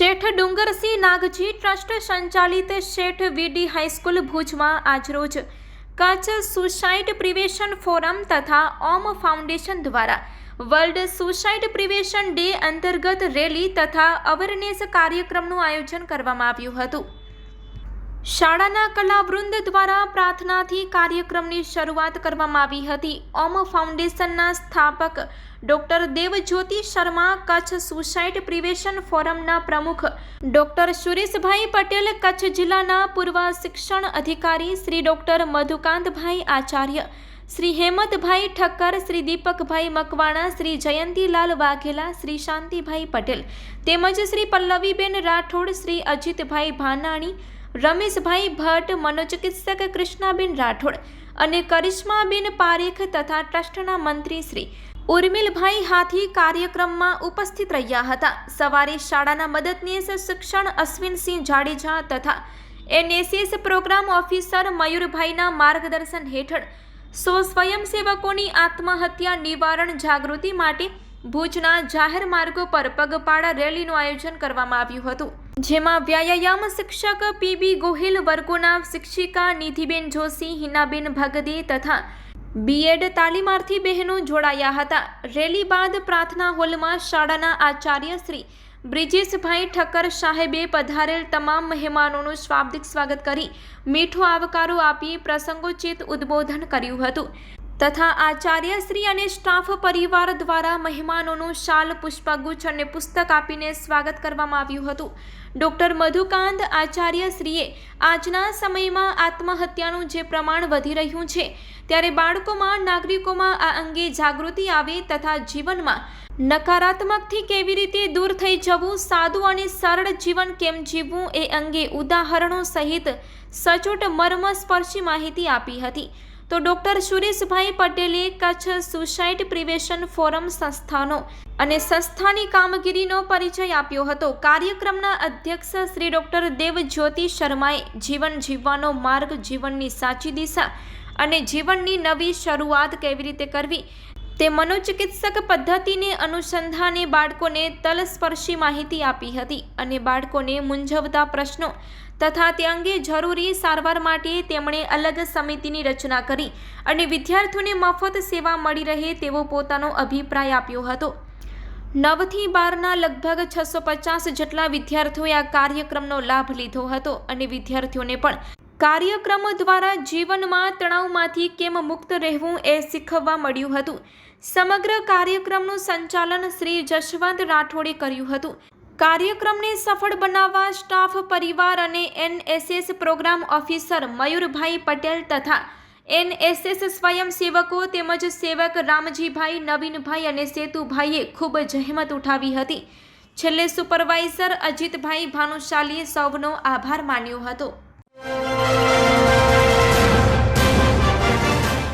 શેઠ Dungarsinh Nagji trust સંચાલિત શેઠ વીડી high school ભુજમાં આજરોજ કચ્છ સુસાઇડ પ્રિવેશન ફોરમ તથા ઓમ ફાઉન્ડેશન દ્વારા વર્લ્ડ સુસાઇડ પ્રિવેશન ડે અંતર્ગત રેલી તથા અવેરનેસ કાર્યક્રમનું આયોજન કરવામાં આવ્યું હતું. શાળાના કલાવૃંદ દ્વારા પ્રાર્થનાથી કાર્યક્રમની શરૂઆત કરવામાં આવી હતી. ઓમ ફાઉન્ડેશનના સ્થાપક doctor Devjyoti Sharma, Kutch suicide prevention ફોરમના પ્રમુખ ડોક્ટર સુરેશભાઈ પટેલ, કચ્છ જિલ્લાના પૂર્વ શિક્ષણ અધિકારી શ્રી ડોક્ટર મધુકાંતભાઈ આચાર્ય, શ્રી હેમંતભાઈ ઠક્કર, શ્રી દીપકભાઈ મકવાણા, શ્રી જયંતીલાલ વાઘેલા, શ્રી શાંતિભાઈ પટેલ તેમજ શ્રી પલ્લવીબેન રાઠોડ, શ્રી અજીતભાઈ ભાનાણી રમેશભાઈ ભટ્ટ, મનોચિકિત્સક કૃષ્ણાબેન રાઠોડ અને કરિશ્માબેન પારેખ તથા ટ્રસ્ટના મંત્રી શ્રી ઉર્મિલભાઈ હાથી કાર્યક્રમમાં ઉપસ્થિત રહ્યા હતા. સવારે શાળાના મદદનીશ શિક્ષણ અશ્વિનસિંહ જાડેજા તથા એનએસએસ પ્રોગ્રામ ઓફિસર મયુરભાઈના માર્ગદર્શન હેઠળ સો સ્વયંસેવકોની આત્મહત્યા નિવારણ જાગૃતિ માટે ભુજના જાહેર માર્ગો પર પગપાળા રેલીનું આયોજન કરવામાં આવ્યું હતું. જેમાં વ્યાયામ શિક્ષક પીબી ગોહિલ, વર્ગોના શિક્ષિકા નિધિબેન જોશી, હિનાબેન ભગદે તથા બીએડ તાલીમાર્થી બહેનો જોડાયા હતા. રેલી બાદ પ્રાર્થના હોલમાં શાળાના આચાર્ય શ્રી બ્રિજેશભાઈ ઠક્કર સાહેબે પધારેલ તમામ મહેમાનોનું શાબ્દિક સ્વાગત કરી મીઠો આવકારો આપી પ્રસંગોચિત ઉદ્બોધન કર્યું હતું. તથા આચાર્યશ્રી અને સ્ટાફ પરિવાર દ્વારા મહેમાનોનું શાલ, પુષ્પગુચ્છ અને પુસ્તક આપીને સ્વાગત કરવામાં આવ્યું હતું. ડૉક્ટર મધુકાંત આચાર્યશ્રીએ આજના સમયમાં આત્મહત્યાનું જે પ્રમાણ વધી રહ્યું છે, ત્યારે બાળકોમાં, નાગરિકોમાં આ અંગે જાગૃતિ આવે તથા જીવનમાં નકારાત્મકથી કેવી રીતે દૂર થઈ જવું, સાદું અને સરળ જીવન કેમ જીવવું એ અંગે ઉદાહરણો સહિત સચોટ મર્મસ્પર્શી માહિતી આપી હતી. તો ડૉક્ટર સુરેશભાઈ પટેલે કચ્છ સુસાઇડ પ્રિવેશન ફોરમ સંસ્થાનો અને સંસ્થાની કામગીરીનો પરિચય આપ્યો હતો. કાર્યક્રમના અધ્યક્ષ શ્રી ડૉક્ટર દેવજ્યોતિ શર્માએ જીવન જીવવાનો માર્ગ જીવનની સાચી દિશા અને જીવનની નવી શરૂઆત કેવી રીતે કરવી તે મનોચિકિત્સક પદ્ધતિને અનુસંધાને બાળકોને તલસ્પર્શી માહિતી આપી હતી અને બાળકોને મૂંઝવતા પ્રશ્નો તથા તે અંગે જરૂરી સારવાર માટે તેમણે અલગ સમિતિની રચના કરી અને વિદ્યાર્થીઓને મફત સેવા મળી રહે તેવો પોતાનો અભિપ્રાય આપ્યો હતો. નવથી બારના લગભગ છસો પચાસ જેટલા વિદ્યાર્થીઓએ આ કાર્યક્રમનો લાભ લીધો હતો અને વિદ્યાર્થીઓને પણ કાર્યક્રમ દ્વારા જીવનમાં તણાવમાંથી કેમ મુક્ત રહેવું એ શીખવવા મળ્યું હતું. સમગ્ર કાર્યક્રમનું સંચાલન શ્રી જશવંત રાઠોડે કર્યું હતું. કાર્યક્રમને સફળ બનાવવા સ્ટાફ, પરિવાર અને NSS program officer Mayurbhai Patel તથા એનએસએસ સ્વયંસેવકો તેમજ સેવક રામજીભાઈ, નવીનભાઈ અને સેતુભાઈએ ખૂબ જહેમત ઉઠાવી હતી. છેલ્લે સુપરવાઇઝર અજીતભાઈ ભાનુશાલીએ સૌનો આભાર માન્યો હતો.